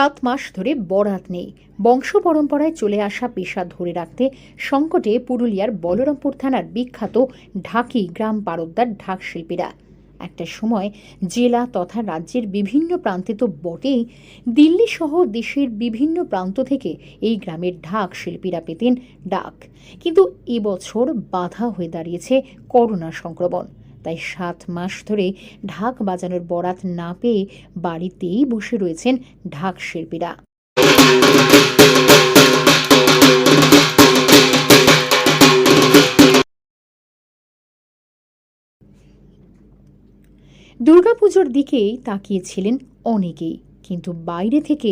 সাত মাস ধরে বরাত নেই। বংশ পরম্পরায় চলে আসা পেশা ধরে রাখতে সংকটে পুরুলিয়ার বলরামপুর থানার বিখ্যাত ঢাকি গ্রাম পারদ্দার ঢাক শিল্পীরা। একটা সময় জেলা তথা রাজ্যের বিভিন্ন প্রান্তে তো বটেই, দিল্লি সহ দেশের বিভিন্ন প্রান্ত থেকে এই গ্রামের ঢাক শিল্পীরা পেতেন ডাক। কিন্তু এবছর বাধা হয়ে দাঁড়িয়েছে করোনা সংক্রমণ। তাই সাত মাস ধরে ঢাক বাজানোর বরাত না পেয়ে বাড়িতেই বসে রয়েছেন ঢাক শিল্পীরা। দুর্গাপুজোর দিকেই তাকিয়েছিলেন অনেকেই, কিন্তু বাইরে থেকে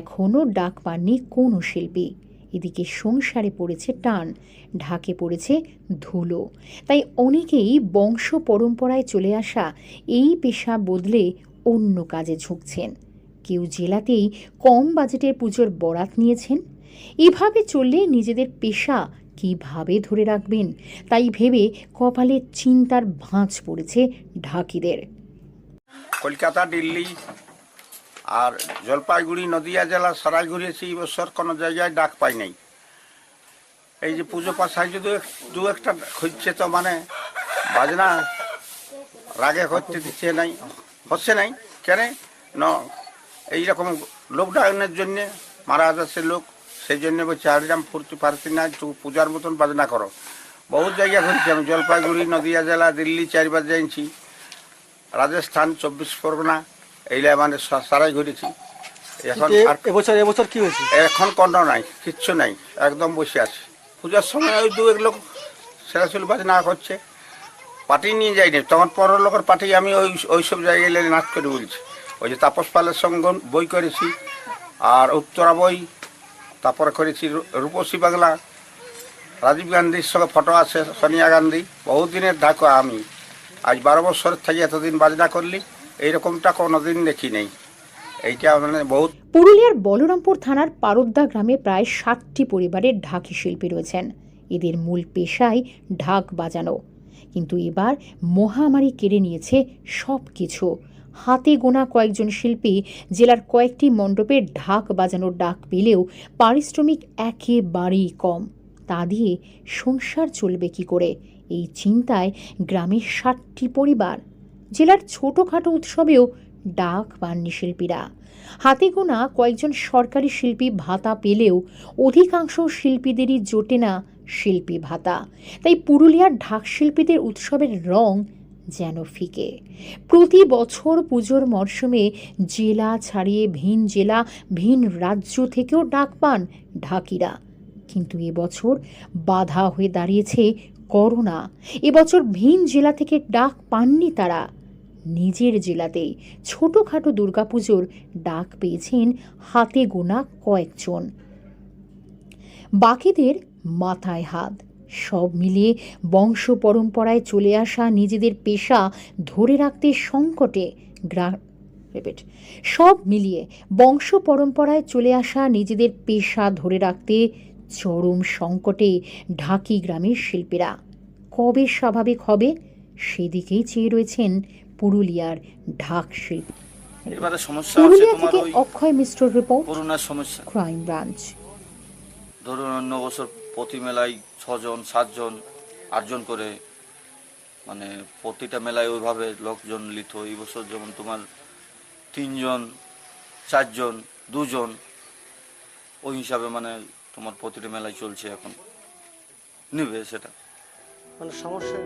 এখনও ডাক পাননি কোনো শিল্পী। এদিকে সংসারে পড়েছে টান, ঢাকে পড়েছে ধুলো। তাই অনেকেই বংশ পরম্পরায় চলে আসা এই পেশা বদলে অন্য কাজে ঝুঁকছেন। কেউ জেলাতেই কম বাজেটের পুজোর বরাত নিয়েছেন। এভাবে চললে নিজেদের পেশা কীভাবে ধরে রাখবেন, তাই ভেবে কপালে চিন্তার ভাঁজ পড়েছে ঢাকিদের। কলকাতা, দিল্লি আর জলপাইগুড়ি, নদিয়া জেলা সারাই ঘুরেছি এই বছর কোনো জায়গায় ডাক পাই নাই। এই যে পুজো পাশায় যদি দু একটা হচ্ছে তো মানে বাজনা রাগে করতে দিচ্ছে নাই, হচ্ছে নাই। কেন? ন, এইরকম লকডাউনের জন্যে মারা যাচ্ছে লোক, সেই জন্য বলছে হারিরাম ফুর্তি পারতি না একটু পূজার মতন বাজনা করো। বহুত জায়গা ঘুরছি আমি, জলপাইগুড়ি, নদিয়া জেলা, দিল্লি চারবার যাইছি রাজস্থান, চব্বিশ পরগনা এইলা মানে সারাই ঘুরেছি এখন এবছর এবছর কি হয়েছে? এখন কন্ড নাই কিচ্ছু নাই একদম বসে আছি। পূজার সময় ওই দু এক লোক সেরাসুল বাজনা করছে পার্টি নিয়ে যাইনি তখন পর লোকের পার্টি আমি ওই ওইসব জায়গায় নাচ করে বলছি। ওই যে তাপস পালের সঙ্গে বই করেছি আর উত্তরা বই তারপরে করেছি রূপসী বাংলা। রাজীব গান্ধীর সঙ্গে ফটো আছে সোনিয়া গান্ধী। বহুত দিনের ঢাকা আমি। আজ বারো বছর থেকে এতদিন বাজনা করলি। এইরকমটা কোনোদিন দেখি নেই। মানে পুরুলিয়ার বলরামপুর থানার পারদ্দা গ্রামে প্রায় ষাটটি পরিবারের ঢাকি শিল্পী রয়েছেন। এদের মূল পেশাই ঢাক বাজানো। কিন্তু এবার মহামারী কেড়ে নিয়েছে সব কিছু হাতে গোনা কয়েকজন শিল্পী জেলার কয়েকটি মণ্ডপে ঢাক বাজানোর ডাক পেলেও পারিশ্রমিক একেবারেই কম। তা দিয়ে সংসার চলবে কি করে? এই চিন্তায় গ্রামের ষাটটি পরিবার জেলার ছোটোখাটো উৎসবেও ডাক পাননি শিল্পীরা। হাতে গোনা কয়েকজন সরকারি শিল্পী ভাতা পেলেও অধিকাংশ শিল্পীদেরই জোটে না শিল্পী ভাতা। তাই পুরুলিয়ার ঢাক শিল্পীদের উৎসবের রং যেন ফিকে। প্রতি বছর পুজোর মরশুমে জেলা ছাড়িয়ে ভিন জেলা, ভিন রাজ্য থেকেও ডাক পান ঢাকিরা। কিন্তু এবছর বাধা হয়ে দাঁড়িয়েছে করোনা। এবছর ভিন জেলা থেকে ডাক পাননি তারা। নিজের জেলাতেই ছোটোখাটো দুর্গাপুজোর ডাক পেয়েছেন হাতে গোনা কয়েকজন। বাকিদের মাথায় হাত। সব মিলিয়ে বংশ পরম্পরায় চলে আসা নিজেদের পেশা ধরে রাখতে সংকটে গ্রা, রিপিট, সব মিলিয়ে বংশ পরম্পরায় চলে আসা নিজেদের পেশা ধরে রাখতে চরম সংকটে ঢাকি গ্রামের শিল্পীরা। কবে স্বাভাবিক হবে সেদিকেই চেয়ে রয়েছেন পুরুলিয়ার ঢাক শিল্পী এবারে সমস্যা পুরুলিয়া থেকে অক্ষয় মিশ্র রিপোর্ট করোনার সমস্যা। ক্রাইম ব্রাঞ্চ ধরুন অন্য বছর প্রতি মেলায় ছজন সাতজন আটজন করে মানে প্রতিটা মেলায় ওইভাবে লোকজন লিত। এই বছর যেমন তোমার তিনজন চারজন দুজন ওই হিসাবে মানে তোমার প্রতিটা মেলায় চলছে এখন। নিবে সেটা। মানে সমস্যা।